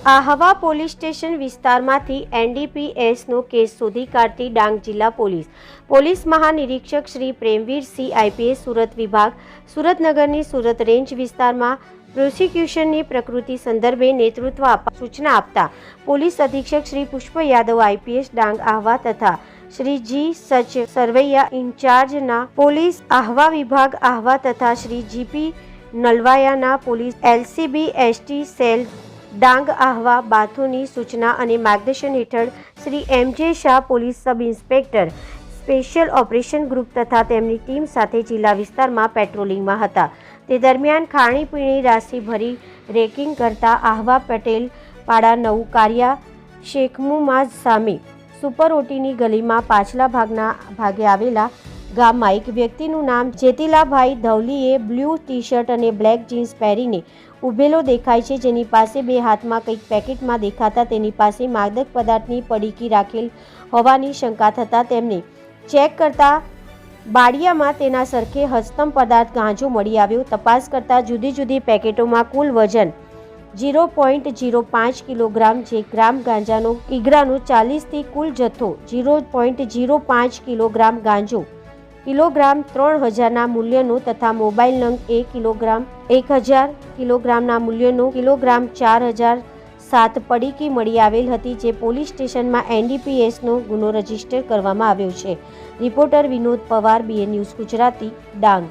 Ahwa police station વિસ્તારમાંથી એનડીપીએસનો case શોધી કાઢતી ડાંગ જિલ્લા પોલીસ. પોલીસ મહાનિરીક્ષક શ્રી પ્રેમવીર સિંહ આઈપીએસ સુરત વિભાગ, સુરતનગરની સુરત રેન્જ વિસ્તારમાં પ્રોસિક્યુશનની પ્રકૃતિ સંદર્ભે નેતૃત્વ આપવા સૂચના આપતા પોલીસ અધિક્ષક શ્રી પુષ્પ યાદવ આઈપીએસ ડાંગ આહવા તથા શ્રી જી સચ સરવૈયા ઇન્ચાર્જના પોલીસ આહવા વિભાગ આહવા તથા Shri GP નલવાયાના police, LCB, ST cell Dang, Ahwa, બાથુની સૂચના અને માર્ગદર્શન હેઠળ Shri M J Shah police sub inspector special operation group તથા તેમની ટીમ સાથે જિલ્લા વિસ્તારમાં પેટ્રોલિંગમાં હતા. તે દરમિયાન ખાણીપીણી રાશિ ભરી રેકિંગ કરતા આહવા પટેલ, પાડા નવું, કાર્યા શેખમુમાઝ સામે સુપર ઓટીની ગલીમાં પાછલા ભાગના ભાગે આવેલા ગામમાં એક વ્યક્તિનું નામ જેતીલાભાઈ ધવલીએ બ્લુ ટી શર્ટ અને બ્લેક જીન્સ પહેરીને ઊભેલો દેખાય છે. જેની પાસે બે હાથમાં કંઈક પેકેટમાં દેખાતા તેની પાસે માદક પદાર્થની પડીકી રાખેલ હોવાની શંકા થતાં તેમને ચેક કરતા બાળિયામાં તેના સરખે હસ્તમ પદાર્થ ગાંજો મળી આવ્યો. તપાસ કરતાં જુદી જુદી પેકેટોમાં કુલ વજન જીરો પોઈન્ટ જીરો પાંચ કિલોગ્રામ જે ગ્રામ ગાંજાનો કિગ્રાનો ચાલીસથી કુલ જથ્થો જીરો પોઈન્ટ જીરો પાંચ કિલોગ્રામ ગાંજો કિલોગ્રામ ત્રણ હજારના મૂલ્યનું તથા મોબાઈલ નંગ એક કિલોગ્રામ એક હજાર કિલોગ્રામના મૂલ્યનું કિલોગ્રામ ચાર હજાર સાત પડીકી મળી આવેલ હતી, જે પોલીસ સ્ટેશનમાં એનડીપીએસનો ગુનો રજિસ્ટર કરવામાં આવ્યો છે. Reporter Vinod Pawar BA news Gujarati, Dang.